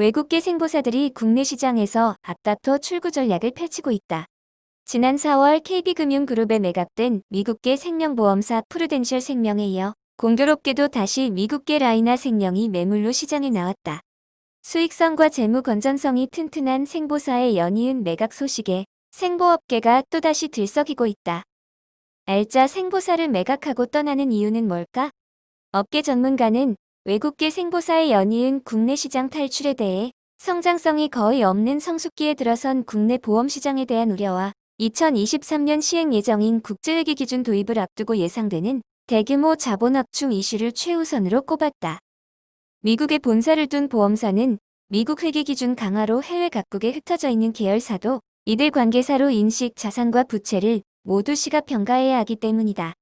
외국계 생보사들이 국내 시장에서 앞다퉈 출구 전략을 펼치고 있다. 지난 4월 KB금융그룹에 매각된 미국계 생명보험사 프루덴셜 생명에 이어 공교롭게도 다시 미국계 라이나 생명이 매물로 시장에 나왔다. 수익성과 재무 건전성이 튼튼한 생보사의 연이은 매각 소식에 생보업계가 또다시 들썩이고 있다. 알짜 생보사를 매각하고 떠나는 이유는 뭘까? 업계 전문가는 외국계 생보사의 연이은 국내 시장 탈출에 대해 성장성이 거의 없는 성숙기에 들어선 국내 보험 시장에 대한 우려와 2023년 시행 예정인 국제회계 기준 도입을 앞두고 예상되는 대규모 자본 확충 이슈를 최우선으로 꼽았다. 미국에 본사를 둔 보험사는 미국 회계 기준 강화로 해외 각국에 흩어져 있는 계열사도 이들 관계사로 인식 자산과 부채를 모두 시각 평가해야 하기 때문이다.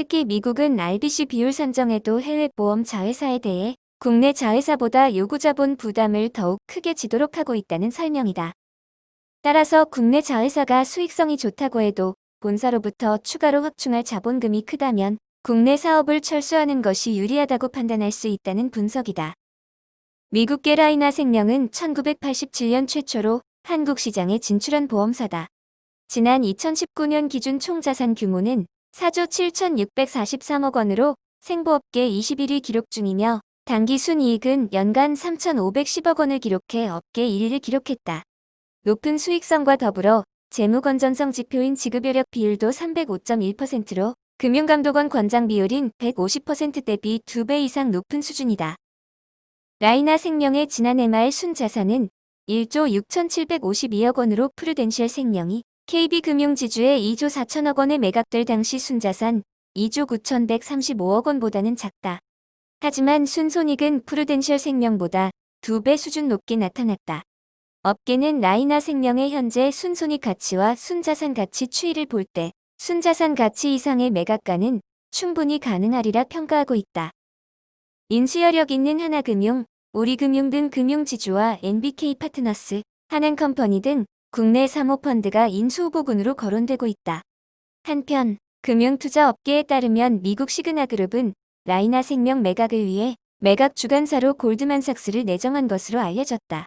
특히 미국은 RBC 비율 산정에도 해외 보험 자회사에 대해 국내 자회사보다 요구 자본 부담을 더욱 크게 지도록 하고 있다는 설명이다. 따라서 국내 자회사가 수익성이 좋다고 해도 본사로부터 추가로 확충할 자본금이 크다면 국내 사업을 철수하는 것이 유리하다고 판단할 수 있다는 분석이다. 미국 게라이나 생명은 1987년 최초로 한국 시장에 진출한 보험사다. 지난 2019년 기준 총자산 규모는 4조 7,643억 원으로 생보업계 21위 기록 중이며 단기 순이익은 연간 3,510억 원을 기록해 업계 1위를 기록했다. 높은 수익성과 더불어 재무 건전성 지표인 지급여력 비율도 305.1%로 금융감독원 권장 비율인 150% 대비 2배 이상 높은 수준이다. 라이나 생명의 지난해 말 순자산은 1조 6,752억 원으로 프루덴셜 생명이 KB금융지주의 2조 4천억 원에 매각될 당시 순자산 2조 9,135억 원보다는 작다. 하지만 순손익은 프루덴셜 생명보다 2배 수준 높게 나타났다. 업계는 라이나 생명의 현재 순손익 가치와 순자산 가치 추이를 볼 때 순자산 가치 이상의 매각가는 충분히 가능하리라 평가하고 있다. 인수여력 있는 하나금융, 우리금융 등 금융지주와 NBK 파트너스, 한은컴퍼니 등 국내 사모펀드가 인수후보군으로 거론되고 있다. 한편 금융투자 업계에 따르면 미국 시그나그룹은 라이나 생명 매각을 위해 매각 주관사로 골드만삭스를 내정한 것으로 알려졌다.